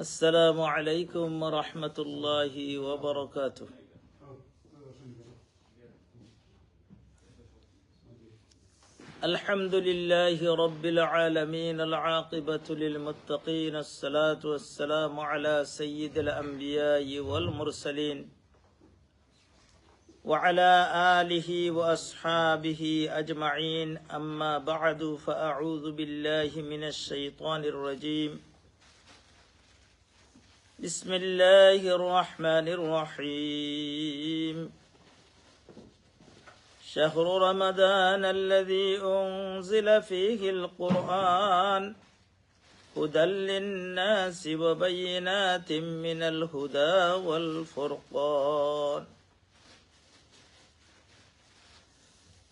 السلام عليكم ورحمة الله وبركاته. الحمد لله رب العالمين العاقبة للمتقين الصلاة والسلام على سيد الأنبياء والمرسلين. وعلى آله وأصحابه أجمعين. أما بعد فأعوذ بالله من الشيطان الرجيم. بسم الله الرحمن الرحيم. شهر رمضان الذي أنزل فيه القرآن هدى للناس وبينات من الهدى والفرقان.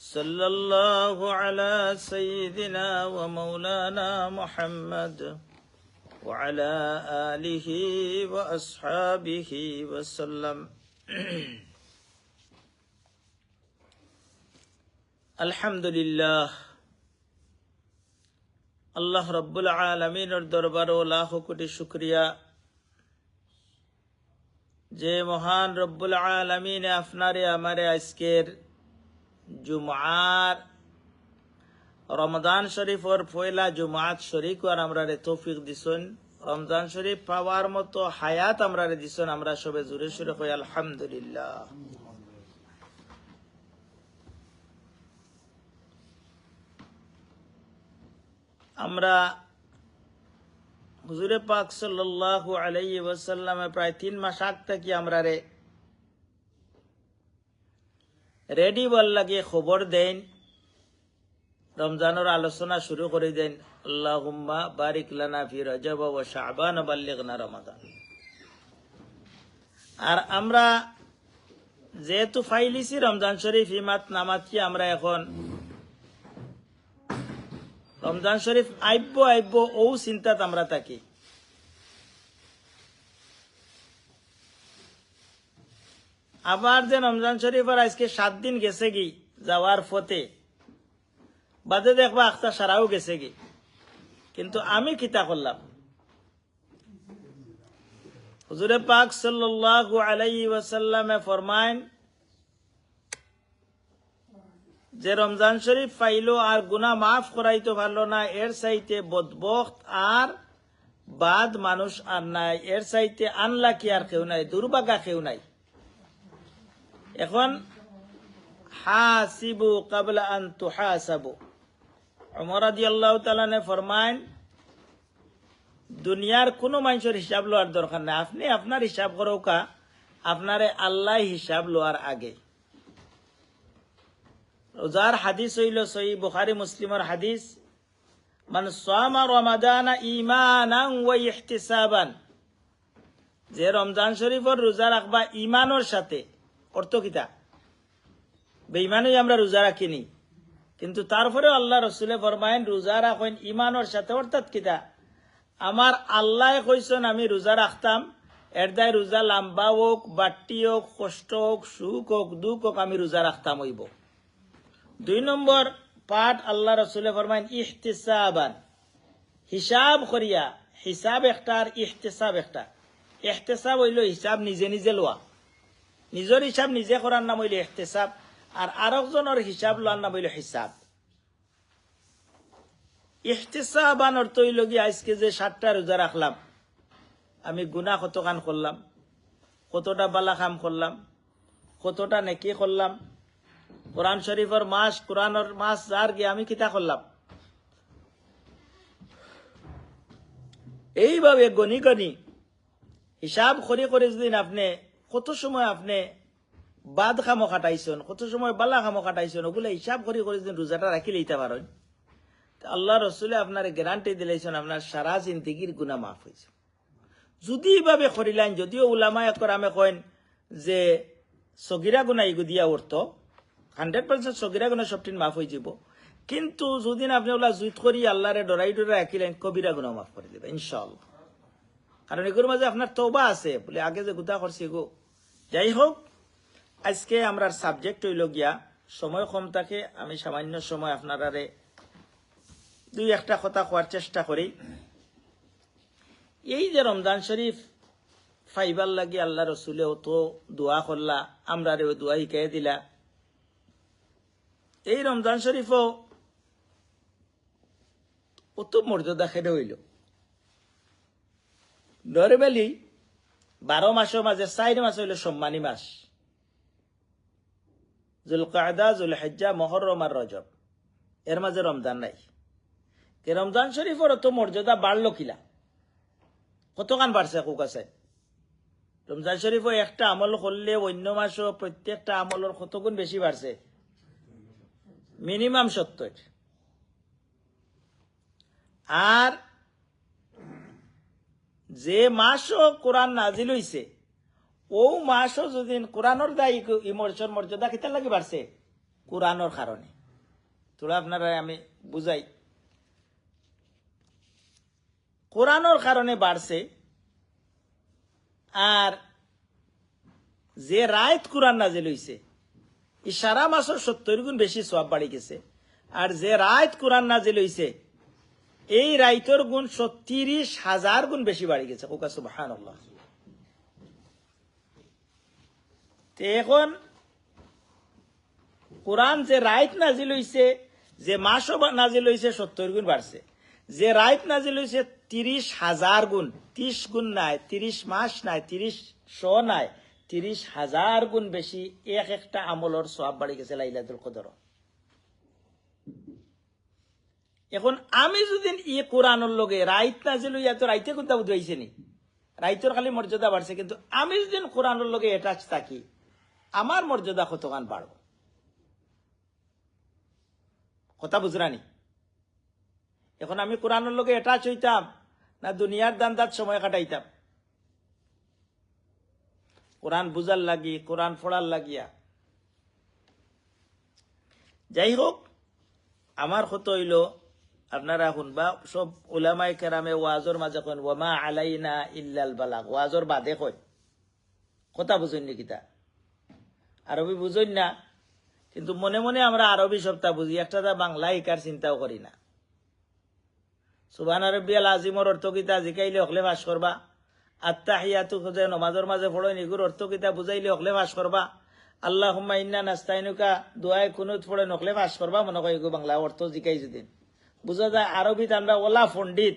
صلى الله على سيدنا ومولانا محمد وعلى آله وأصحابه وسلم আলহামদুলিল্লাহ আল্লাহ রব্বুল আলমিনের দরবার ও লাখ কোটি শুক্রিয়া যে মহান রব্বুল আলমিনে আপনারে আমারে আজকের জুমার রমজান শরীফর পয়লা জুমাত শরিক আর আমরা রে তৌফিক দিছন রমজান শরীফ পাওয়ার মতো হায়াত আমরা রে দিছন আমরা সবে জুড়ে সুরে কই আলহামদুলিল্লাহ। আমরা হুজুরে পাক সাল্লাল্লাহু আলাইহি ওয়াসাল্লামে প্রায় তিন মাস আগ থেকে আমরা রে রেডি বল লাগে খবর দেন। রমজানের আলোচনা শুরু করে দেন। আল্লাহুম্মা বারিক লানা ফি রজব ওয়া শাবান বাল্লিগনা রমাদান আর আমরা যেহেতু ফাইলিছি রমজান শরীফ ইমাত নামাতকে আমরা এখন রমজান শরীফ আইব্য আইব্য ও চিন্তাত আমরা থাকি। আবার যে রমজান শরীফের আজকে সাত দিন গেছে কি? যাওয়ার ফতে বাদে দেখবা আখতা সারাও গেছে কি? কিন্তু আমি কিতা করলাম? হুজুরে পাক ওয়াসাল্লামে ফরমাইন যে রমজান শরীফ পাইলো আর গুনা মাফ করাইতে পারল না, এর চাইতে বদবক্ত আর বাদ মানুষ আর নাই। এর চাইতে আনলা কি আর কেউ নাই দুর্বাগা কেউ নাই। এখন হাসিবু কাবলা আন তুহাসাবু। ওমর রাদিয়াল্লাহু তাআলা নে ফরমাইন, দুনিয়ার কোনো মানুষের হিসাব লওয়ার দরকার নাই। আপনি আপনার হিসাব করোকা আপনারে আল্লাহ হিসাব লওয়ার আগে। রোজার হাদিস হইল সই বুখারি মুসলিমের হাদিস, মান সামা রমাদানা ইমানান ওয়া ইহতিসাবান। যে রমজান শরীফের রোজা রাখবা ইমানের সাথে অর্থ কিতা? বেঈমানই আমরা রোজা রাখিনি কিন্তু তারপরে আল্লাহ রসুলে ফরমাইন রোজা রাখেন ইমানের সাথে অর্থাৎ কিতা? আমার আল্লাহ কইছেন, আমি রোজা রাখতাম। এর দায় রোজা লাম্বা হোক বাট্টি হোক, কষ্ট হোক, সুখ হোক, দুঃখ হোক, আমি রোজা রাখতাম হইব। দুই নম্বর পাঠ আল্লাহ রসুলে ফরমাইন ইহতিসাবান। হিসাব করিয়া, হিসাব একটা আর ইহতেসাব একটা। ইহতেসাব হইল হিসাব নিজে নিজে লোয়া। নিজের হিসাব নিজে করার নাম হইল ইহতেসাব আর আরেকজনের হিসাব লোয়ার নাম হইল হিসাব ইহতেসাবান অর্থ হইল কি আজকে যে সাতটা রোজা রাখলাম আমি গুনা কত কান করলাম কতটা বালা কাম করলাম কতটা নেকি করলাম কোরআন শরীফের মাস কোরআনের মাস যার গিয়ে আমি কিতা করলাম এইভাবে গনি গনি হিসাব করে করে যদি আপনি কত সময় আপনি বাদ খামো খাটাইছেন, কত সময় বালা খামো খাটাইছেন, ওগুলো হিসাব করে করে যদি রোজাটা রাখি লইতে পারেন। আল্লাহ রসুলে আপনার গ্যারান্টি দিলেছেন, আপনার সারা জিন্দিগির গুণা মাফ হয়েছে। যদি এইভাবে করিলেন, যদিও উলামায় আমি কইন যে সগিরা গুণা ইগু দিয়া উঠত, হান্ড্রেড পার্সেন্ট সগিরা গুণা সবটিন মাফ হয়ে যাব কিন্তু যদি আপনি ওলা জুত করি আল্লাহরে ডরাই ডরাই রাখিলেন কবিরা গুণা মাফ করে দেবে ইনশাআল্লাহ। কারণ এগুলোর মাঝে আপনার তৌবা আছে। বলে আগে যে গুতা করছি গো যাই হোক, আজকে আমরা সাবজেক্ট হইল গিয়া, সময় কম থাকে, আমি সামান্য সময় আপনারারে দুই একটা কথা কোয়ার চেষ্টা করি। এই যে রমজান শরীফ ফাইবার লাগে আল্লাহ রসুলেও তো দোয়া করলা আমরা রে দোয়া শিখাই দিলা। এই রমজান শরীফও অত মর্যাদা খেলে হইল। নর্মালি বারো মাসের মাঝে চার মাস হইল সম্মানী মাস। জুলকায়দা জুলহেজা মহরম আর রজব। এর মাঝে রমজান নাই। রমজান শরীফের অত মর্যাদা বাড়লো কিলা? কতখান বাড়ছে কুক আছে রমজান শরীফও একটা আমল করলে অন্য মাসও প্রত্যেকটা আমলের কতগুণ বেশি বাড়ছে? মিনিমাম সত্তর। আর যে মাসও কোরআন নাজিল হইছে, ও মাসও যদি কোরআনের দায়ী ইমর্ষর মর্যাদা কিতার লাগে বাড়ছে, কোরআনের কারণে। তোরা আপনারা আমি বুঝাই। কোরআনের কারণে বাড়ছে, আর যে রায়ত কোরআন নাজিল হইছে ই সারা মাসের সত্তর গুণ বেশি সব বাড়ি গেছে। আর যে রায়ত কোরআন নাজিল হইছে এই রাইতর গুণ সত্তিরিশ হাজার গুণ বেশি বাড়ি গেছে। কোকা সুবাহান এখন কোরআন যে রাইত নাজিল হইছে, যে মাসও নাজিল হইছে, সত্তর গুণ বাড়ছে। যে রাইত নাজিল হইছে, তিরিশ হাজার গুণ, ত্রিশ গুণ নাই, তিরিশ মাস নাই, তিরিশ শ নাই, তিরিশ হাজার গুণ বেশি এক একটা আমলর সব বাড়ি গেছে লাইলাদুল কদর। এখন আমি যদি ই কোরআনের লগে রাইত নাজিল হইয়া তো রাইতে কোনটা বুঝাইছে নি? রাইতর খালি মর্যাদা বাড়ছে কিন্তু আমি যদি কোরআনের লগে অ্যাটাচ থাকি আমার মর্যাদা কতখান বাড়ব কথা বুঝরানি এখন আমি কোরআনের লগে অ্যাটাচ হইতাম না দুনিয়ার দান্দাত সময় কাটাইতাম? কোরআন বুঝার লাগি কোরআন পড়ার লাগিয়া। যাই হোক আমার কত হইল আপনারা শুনবা, সব ওলামাই কেরামে ওয়াজর মাঝে কন ওয়ামা আলাইনা ইল্লাল বালাক ওয়াজর বাদে কয় কথা বুঝুন নি কিতা? আরবি বুঝুন না, কিন্তু মনে মনে আমরা আরবি সপ্তাহ বুঝি, একটা বাংলা শিকার চিন্তাও করি না। সুবান আরবিয়াল আজিমর অর্থ কিতা? জিকাইলে হকলে বাস করবা। আত্মা হিয়াতু খুঁজে নমাজর মাঝে ফড়ই নিগুর অর্থ কিতা? বুঝাইলে হকলে বাস করবা। আল্লাহ হুম্মা ইন্না নাস্তাইনুকা দোয়াই কুনুত ফড়ে নকলে বাস করবা, মনে এগো বাংলা অর্থ জিকাই যদি বুঝা যায় আরবিত আমরা ওলা পণ্ডিত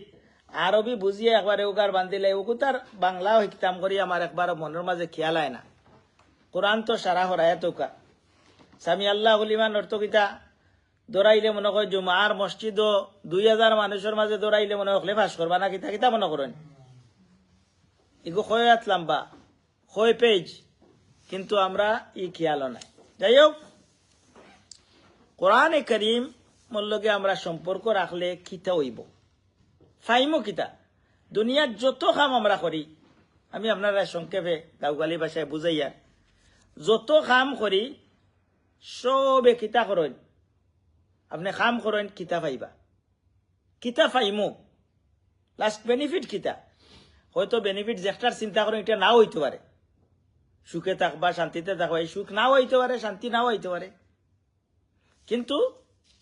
আরবি বুঝিয়ে একবার এউকার বান্ধিলে এউকু তার বাংলাও শিখতাম করি আমার একবার মনের মাঝে খেয়াল হয় না। কোরআন তো সারা হরায় তোকা। স্বামী আল্লাহ হলিমান অর্থ কিতা দৌড়াইলে মনে কয় জুমার মসজিদ দুই হাজার মানুষের মাঝে দৌড়াইলে মনে হকলে ফাঁস করবা না কিতা কিতা মনে করেন এগো কয় হাত লম্বা কয় পেজ কিন্তু আমরা ই খেয়াল নাই। যাই হোক কোরআনে করিম মল্লকে আমরা সম্পর্ক রাখলে কিতা হইব? ফাইমো কিতা? দুনিয়ার যত কাম আমরা করি, আমি আপনারা সংক্ষেপে গাউগালি ভাষায় বুঝাইয়া, যত কাম করি, সবে কিতা করেন? আপনি কাম করেন, কিতা পাইবা কিতা পাইমু লাস্ট বেনিফিট কিতা? হয়তো বেনিফিট যেটার চিন্তা করেন, এটা নাও হইতে পারে। সুখে থাকবা, শান্তিতে থাকবা, এই সুখ নাও হইতে পারে, শান্তি নাও হইতে পারে। কিন্তু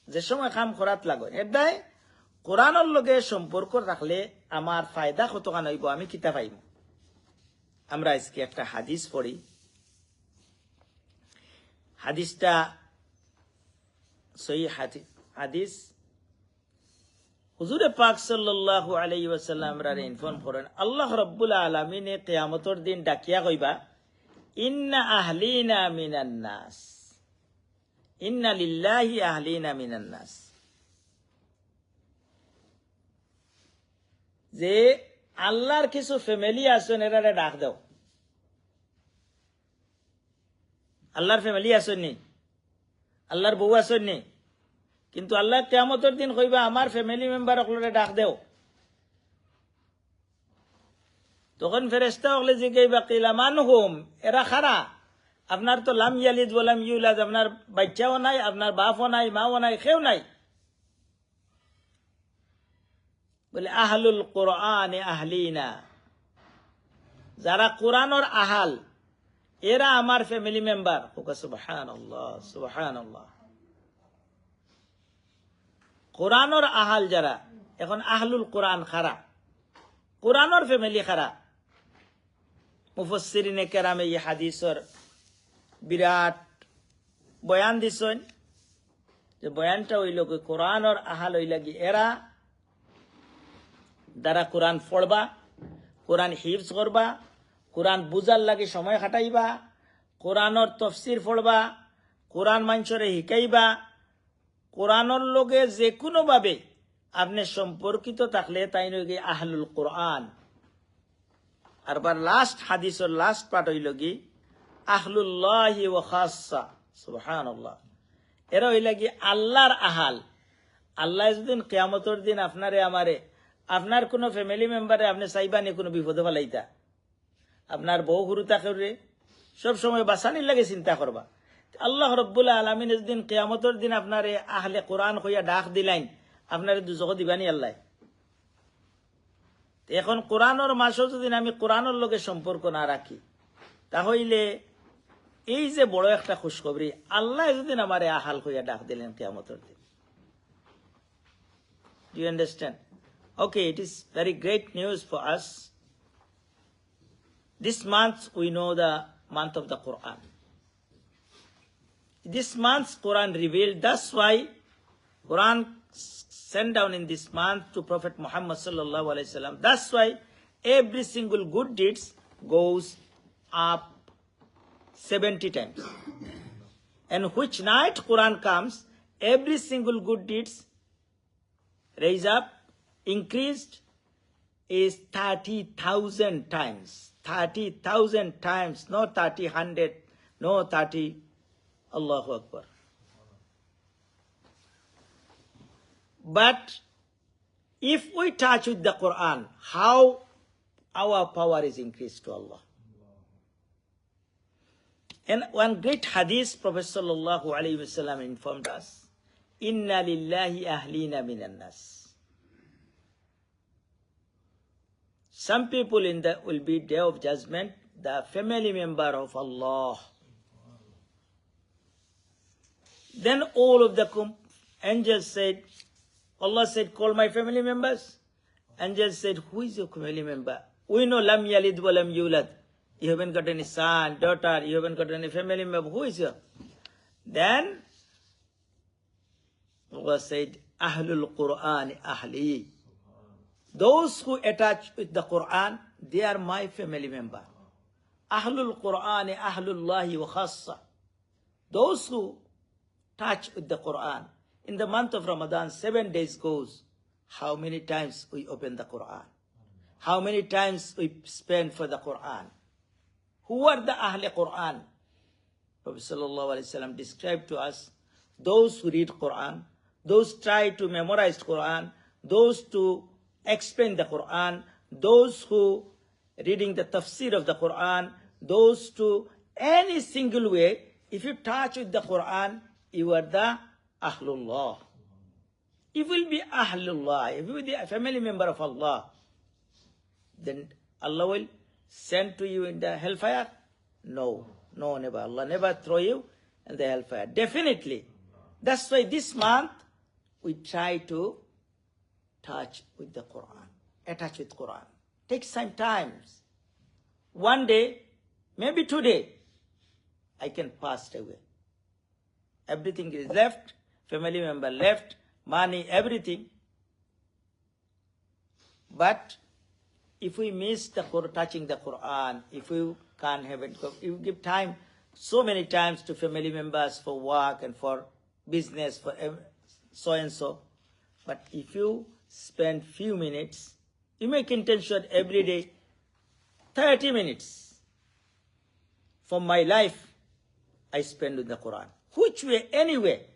যে সময় কাম করাত লাগে দায় কোরআনের লগে সম্পর্ক রাখলে আমার ফায়দা কতখান হইব আমি কিতা পাইব আমরা আজকে একটা হাদিস পড়ি। হাদিসটা হাদি- হাদিস। হুজুরে পাক সাল্লাল্লাহু আলাইহি ওয়াসাল্লাম রা ইনফর্ম করেন, আল্লাহ রাব্বুল আলামিনে কিয়ামতের দিন ডাকিয়া কইবা, ইন্না আহলিনা মিনান নাস। ইন্না লিল্লাহি আহলিনা মিনান নাস। যে আল্লাহর কিছু ফ্যামিলি আছেন এরা ডাক দাও। আল্লাহর ফ্যামিলি আসেননি আল্লাহর বউ আসেননি কিন্তু আল্লাহ কেয়ামতের দিন কইবা, আমার ফ্যামিলি মেম্বার অকলরে ডাক দেও। তখন ফেরেস্তা হলে জিগাইবা, কিলা মান হুম এরা খারা? আপনার তো লাম ইয়ালিদ বলাম ইউলাদ, আপনার বাচ্চাও নাই, আপনার বাপও নাই, মাও নাই কেউ নাই। বলে, আহলুল কোরআন আহলিনা। যারা কোরআনর আহাল, এরা আমার ফ্যামিলি মেম্বার। সুবাহান সুবাহান কোরআনর আহাল যারা, এখন আহলুল কোরআন খারা। কোরআনর ফ্যামিলি খারা। মুফসিরিনে কেরামে ই হাদিসর বিরাট বয়ান দিছেন যে বয়ানটা হইল কোরআনর আহাল হইল কি এরা দ্বারা কোরআন পড়বা কোরআন হিফজ করবা কোরআন বুজার লাগে সময় খাটাইবা কোরআনর তফসির পড়বা কোরআন মানুষরে শিকাইবা কোরআনর লগে যে কোনোভাবে আপনি সম্পর্কিত থাকলে তাই নয় আহলুল কোরআন আর লাস্ট হাদিসর লাস্ট পার্ট হইল কি আহলুল্লাহি ও খাসা সুবহানাল্লাহ। এরা হইল কি আল্লাহর আহাল। আল্লাহ যেদিন কেয়ামতর দিন আপনারে, আমারে, আপনার কোনো ফ্যামিলি মেম্বারে আপনি চাইবানি কোনো বিপদে ফেলাইতা। আপনার বউ হুরুতা করে সব সময় বাসানির লাগে চিন্তা করবা। আল্লাহ রব্বুল্লাহ আলমিন দিন কেয়ামতর দিন আপনারে আহলে কোরআন হইয়া ডাক দিলাইন, আপনারে দুজক দিবানি আল্লাহ। এখন কোরআনের মাসও যদি আমি কোরআনের লগে সম্পর্ক না রাখি তাহলে এই যে বড় একটা খুশখবরি আল্লাহ যদি আমার আহাল হইয়া ডাক দিলেন কেয়ামতের দিন Do you understand? Okay, it is very great news for us. This month we know the month of the Quran. This month's Quran revealed. That's why Quran sent down in this month to Prophet Muhammad sallallahu alaihi wasallam. That's why every single good deeds goes up 70 times. And which night Quran comes, every single good deeds raise up, increased is 30,000 times. 30,000 times, no 30, 100, no 30, Allahu Akbar. But if we touch with the Quran, how our power is increased to Allah. And one great hadith, Prophet Sallallahu Alaihi Wasallam informed us, Inna lillahi ahlina minan nas. Some people in the will be day of judgment, the family member of Allah. Then all of the angels said, Allah said, call my family members. Angels said, who is your family member? We know lam yalid wa lam yulad. You haven't got any son, daughter, you haven't got any family member. Who is your? Then Allah said, Ahlul Quran ahli. Those who attach with the Quran, they are my family member. Ahlul Quran ahlullahi wa khassa. Those who touch with the Quran. In the month of Ramadan, seven days goes. How many times we open the Quran? How many times we spend for the Quran? Who are the Ahle Quran? Prophet Wasallam described to us those who read Quran, those try to memorize Quran, those to explain the Quran, those who reading the tafsir of the Quran, those to any single way, if you touch with the Quran, you are the Ahlullah. You will be Ahlullah, if you will be a family member of Allah, then Allah will send to you in the hellfire? No, no, never. Allah never throw you in the hellfire. Definitely. That's why this month we try to touch with the Quran, attach with Quran. Take some times. One day, maybe today, I can pass away. Everything is left, family member left, money, everything. But if we miss the touching the Quran, if we can't have it, if give time so many times to family members for work and for business, for so and so, but if you spend few minutes, you make intention every day, 30 minutes from my life, I spend with the Quran. Which way, anyway,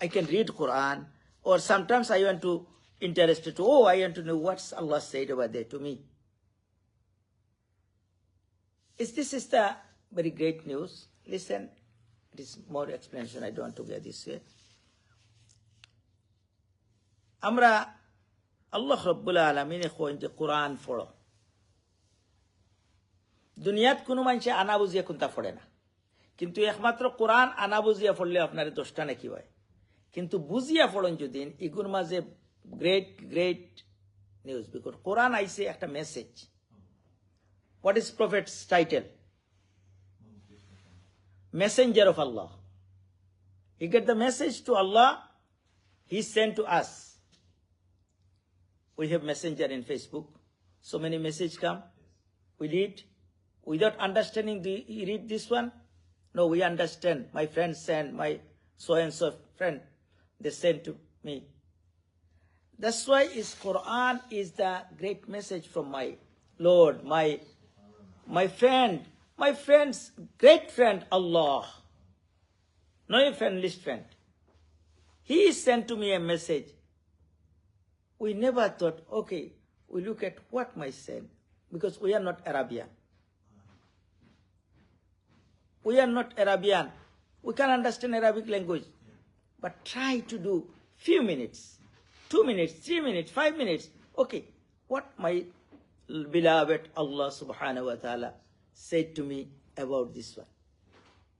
I can read Quran, or sometimes I want to interested to, oh, I want to know what's Allah said over there to me. Is this is the very great news? Listen, it is more explanation. I don't want to get this way. আমরা আল্লাহ রব্বুল্লাহ আলমিনে coin যে কোরআন পড়ো দুনিয়াত কোনো মানুষে আনা বুঝিয়া কোনটা পড়ে না কিন্তু একমাত্র কোরআন আনা বুঝিয়া পড়লে আপনার দোষটা নাকি হয় কিন্তু বুঝিয়া পড়ন যদি ইগুর মাঝে গ্রেট গ্রেট নিউজ বিকজ কোরআন আইসে একটা message What is Prophet's title? Messenger of Allah. He get the message to Allah, He sent to us. We have messenger in Facebook. So many message come. We read. Without understanding, the, you read this one? No, we understand. My friend sent, my so-and-so friend, they sent to me. That's why is Quran is the great message from my Lord, my my friend, my friend's great friend Allah. Not a friend, least friend. He sent to me a message. We never thought, okay, we look at what my send, because we are not Arabian. We are not Arabian. We can understand Arabic language. But try to do few minutes, two minutes, three minutes, five minutes. Okay, what my beloved Allah subhanahu wa ta'ala said to me about this one.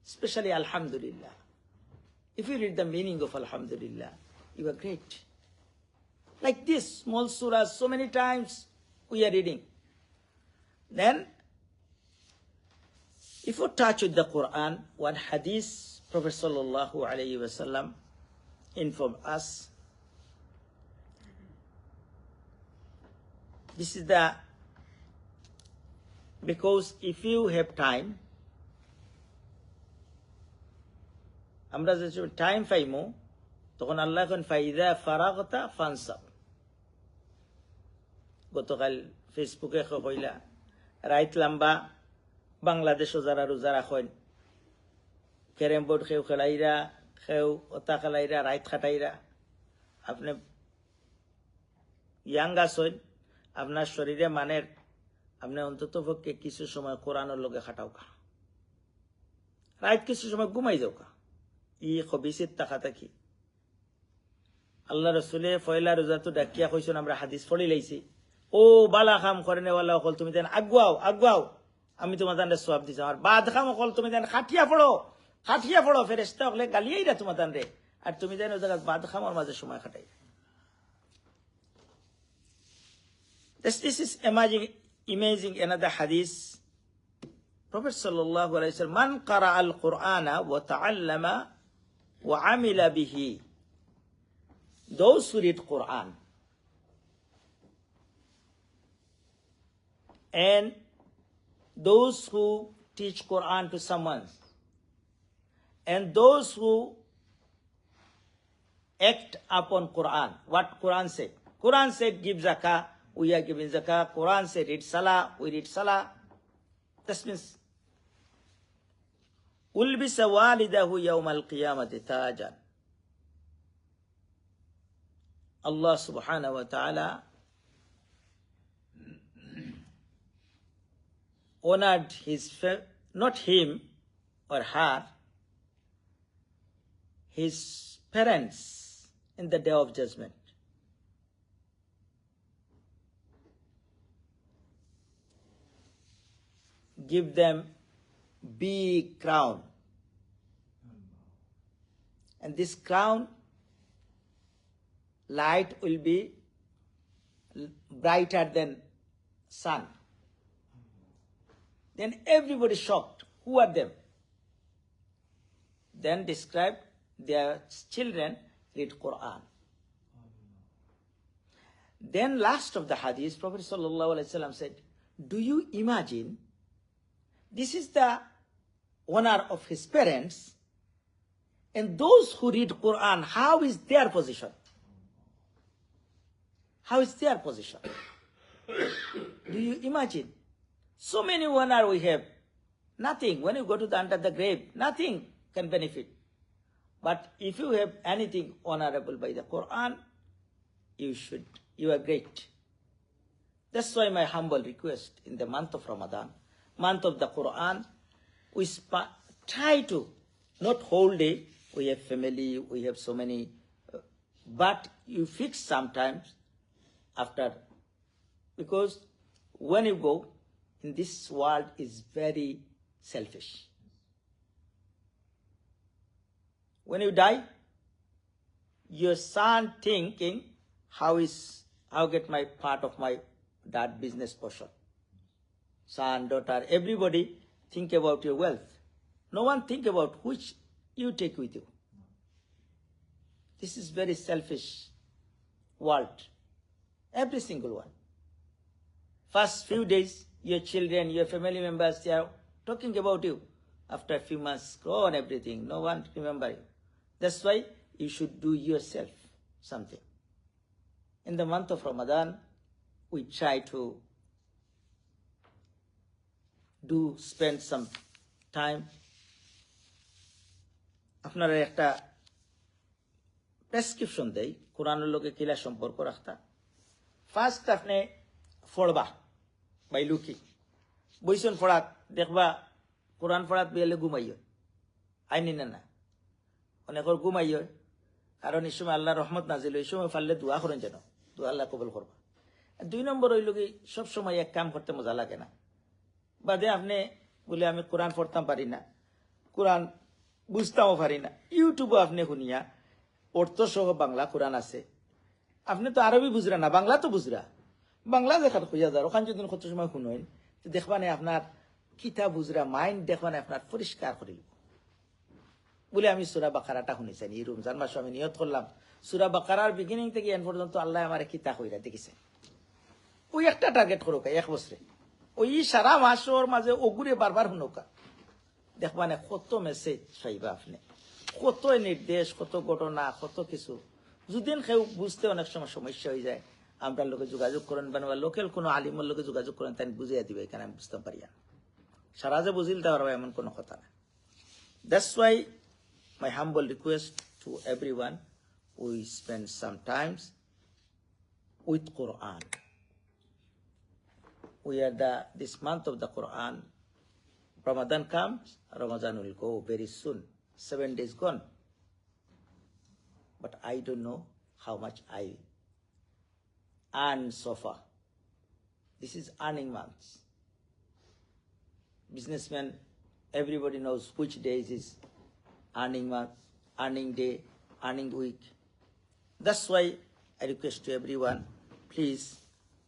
Especially Alhamdulillah. If you read the meaning of Alhamdulillah, you are great. Like this, small surahs, so many times we are reading. Then, if you touch with the Quran, one hadith, Prophet Sallallahu Alaihi Wasallam informed us. This is the because if you have time, আমরা যে time পাইমো, তখন আল্লাহ এখন ফাইদা ফারাগতা ফানসাব। গতকাল ফেসবুকে কইলা, রাইত লাম্বা, বাংলাদেশও যারা রোজা রাখেন, ক্যারেম বোর্ড খেউ খেলাইরা, খেউ ওতা খেলাইরা, রাইত খাটাইরা, আপনি ইয়াং আসেন আপনার শরীরে মানের আপনি অন্তত পক্ষে কিছু সময় কোরআনের লগে খাটাও কা। রাত কিছু সময় ঘুমাই যাও কা। ই খবিসির তাকা তাকি আল্লাহ রসুলে ফয়লা রোজা তো ডাকিয়া কইছেন আমরা হাদিস পড়ি লাইছি। ও বালা খাম করে অকল তুমি দেন আগুয়াও আগুয়াও। আমি তোমার দান্ডে সব দিছি। আমার বাদ খাম অকল তুমি দেন খাটিয়া পড়ো খাটিয়া পড়ো ফেরেস্তা হলে গালিয়াই রা তোমার দান রে আর তুমি দেন ও জায়গা বাদ খামার মাঝে সময় খাটাই। This, this is amazing another hadith. Prophet sallallahu alaihi wasallam, man qara al-Qur'ana wa ta'allama wa amila bihi. Those who read Quran and those who teach Quran to someone and those who act upon Quran, what Quran said. Quran said give zakah, we are giving zakah. Quran said read salah, we read ألبس والده يوم القيامة تاجا subhanahu wa ta'ala honored his, not him or her, his parents in the day of judgment. Give them big crown. And this crown light will be brighter than sun. Then everybody shocked. Who are them? Then describe their children read Quran. Then last of the hadith, Prophet Wasallam said, Do you imagine this is the honor of his parents and those who read Quran, how is their position? How is their position? Do you imagine? So many honor we have. Nothing. When you go to the under the grave, nothing. can benefit. But if you have anything honorable by the Quran, you should, you are great. That's why my humble request in the month of Ramadan, month of the Quran, we try to, not whole day, we have family, we have so many, uh, but you fix sometimes after, because when you go in this world is very selfish. When you die, your son thinking, how is, how get my part of my that business portion? Son, daughter, everybody think about your wealth. No one think about which you take with you. This is very selfish world. Every single one. First few days, your children, your family members, they are talking about you. After a few months, gone everything. No one remember you. That's why you should do yourself something. In the month of Ramadan, we try to do spend some time. আপনারা একটা prescription দেই, কোরআনের লোকে কিলা সম্পর্ক রাখতা? First আপনি ফড়বা by লুকি বইসন ফড়াত দেখবা, কোরআন ফড়াত বিয়ালে ঘুমাইয় আইনি না না। অনেকর ঘুমাইয় কারণ এই সময় আল্লাহ রহমত নাজিল এই সময় ফাললে দোয়া করেন যেন। দোয়া আল্লাহ কবল করবা। দুই নম্বর কি সব সময় এক কাম করতে মজা লাগে না। বাদে আপনি বলে আমি কোরআন পড়তাম পারি না। কোরআন বুঝতামও পারি না। ইউটিউবে আপনি শুনিয়া অর্থ সহ বাংলা কোরআন আছে। আপনি তো আরবি বুঝরা না, বাংলা তো বুঝরা। বাংলা দেখার খুঁজা যার ওখান যদি কত সময় শুনেন তো দেখবানে আপনার কিতা বুঝরা, মাইন্ড দেখবা দেখবানে আপনার পরিষ্কার করিল বলে আমি সুরা বাকারাটা শুনিছি এই রমজান মাসে আমি নিয়ত করলাম। সুরা বাকারার বিগিনিং থেকে এন পর্যন্ত আল্লাহ আমার কিতা কইরা দেখিছে। ওই একটা টার্গেট করুক এক বছরে। ওই সারা মাসের মাঝে ওগুরে বারবার শুনুকা দেখবানে কত মেসেজ চাইবা আপনি কত নির্দেশ কত ঘটনা কত কিছু যদিন কেউ বুঝতে অনেক সময় সমস্যা হয়ে যায় আমরা লোকে যোগাযোগ করেন বা লোকাল কোনো আলিমের লোকে যোগাযোগ করেন তাই বুঝিয়ে দিবে এখানে আমি বুঝতে পারি না সারা যে বুঝিলতে পারব এমন কোনো কথা না that's why my humble request to everyone we spend some times with Quran. We are the this month of the Quran. Ramadan comes, Ramadan will go very soon. Seven days gone. But I don't know how much I earn so far. This is earning months. Businessmen, everybody knows which days is earning month, earning day, earning week. That's why I request to everyone, please,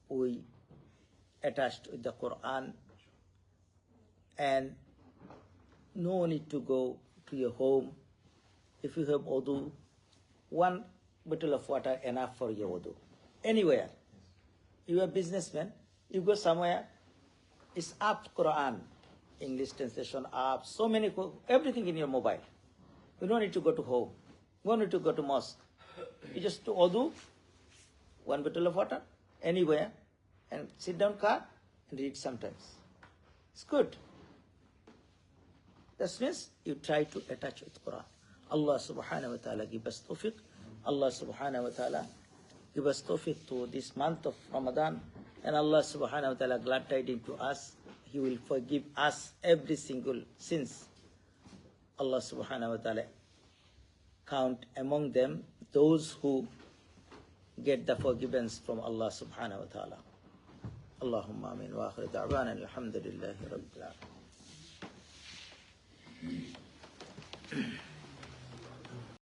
we attached with the Quran and no need to go to your home. If you have wudu, one bottle of water enough for your wudu. Anywhere. You are a businessman, you go somewhere, it's up Quran, English translation up, so many, everything in your mobile. You don't need to go to home. You don't need to go to mosque. You just do wudu, one bottle of water, anywhere, and sit down car and read sometimes. It's good. That means you try to attach with Quran. Allah subhanahu wa ta'ala give us tawfiq. Allah subhanahu wa ta'ala give us tawfiq to this month of Ramadan. And Allah subhanahu wa ta'ala glad tidings to us. He will forgive us every single sins. Allah subhanahu wa ta'ala count among them those who get the forgiveness from Allah subhanahu wa ta'ala. اللهم آمين. وآخر دعوانا الحمد لله رب العالمين.